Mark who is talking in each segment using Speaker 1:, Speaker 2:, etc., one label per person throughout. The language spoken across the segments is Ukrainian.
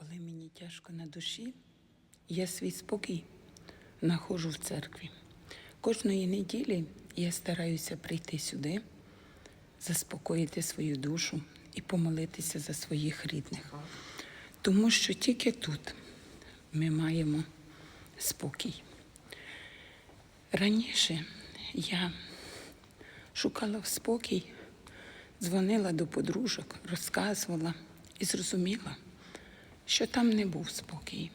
Speaker 1: Коли мені тяжко на душі, я свій спокій знаходжу в церкві. Кожної неділі я стараюся прийти сюди, заспокоїти свою душу і помолитися за своїх рідних. Тому що тільки тут ми маємо спокій. Раніше я шукала спокій, дзвонила до подружок, розказувала і зрозуміла, що там не був спокій,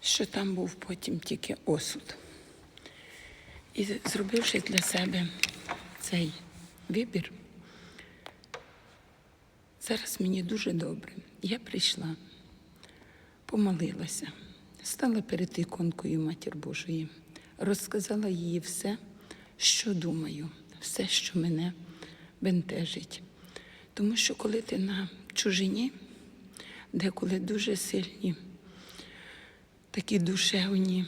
Speaker 1: що там був потім тільки осуд. І зробивши для себе цей вибір, зараз мені дуже добре. Я прийшла, помолилася, стала перед іконкою Матір Божої, розказала їй все, що думаю, все, що мене бентежить. Тому що коли ти на чужині, деколи дуже сильні такі душевні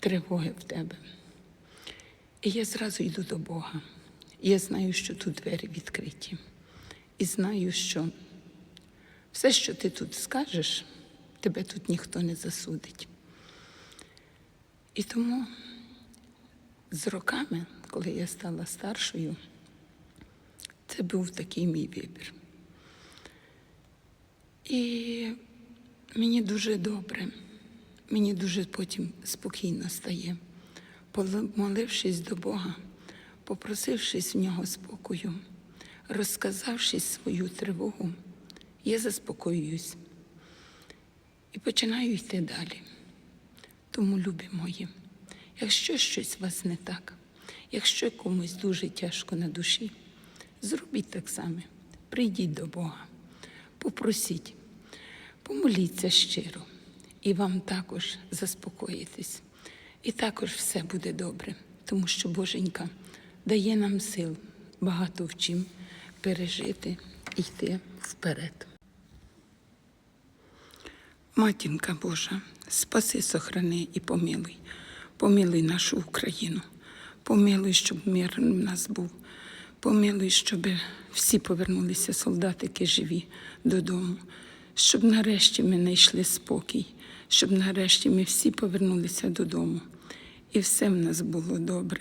Speaker 1: тривоги в тебе. І я зразу йду до Бога. Я знаю, що тут двері відкриті. І знаю, що все, що ти тут скажеш, тебе тут ніхто не засудить. І тому з роками, коли я стала старшою, це був такий мій вибір. І мені дуже добре, мені дуже потім спокійно стає, помолившись до Бога, попросившись в нього спокою, розказавши свою тривогу, я заспокоююсь. І починаю йти далі. Тому, любі мої, якщо щось у вас не так, якщо комусь дуже тяжко на душі, зробіть так само, прийдіть до Бога, попросіть, помоліться щиро, і вам також заспокоїтесь. І також все буде добре, тому що Боженька дає нам сил багато в чим пережити і йти вперед. Матінка Божа, спаси, сохрани і помилуй. Помилуй нашу Україну. Помилуй, щоб мир в нас був. Помилуй, щоб всі повернулися солдатики живі додому, щоб нарешті ми знайшли спокій, щоб нарешті ми всі повернулися додому. І все в нас було добре.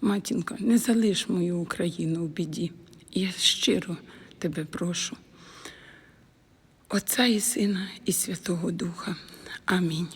Speaker 1: Матінко, не залиш мою Україну в біді. Я щиро тебе прошу. Отця і Сина, і Святого Духа. Амінь.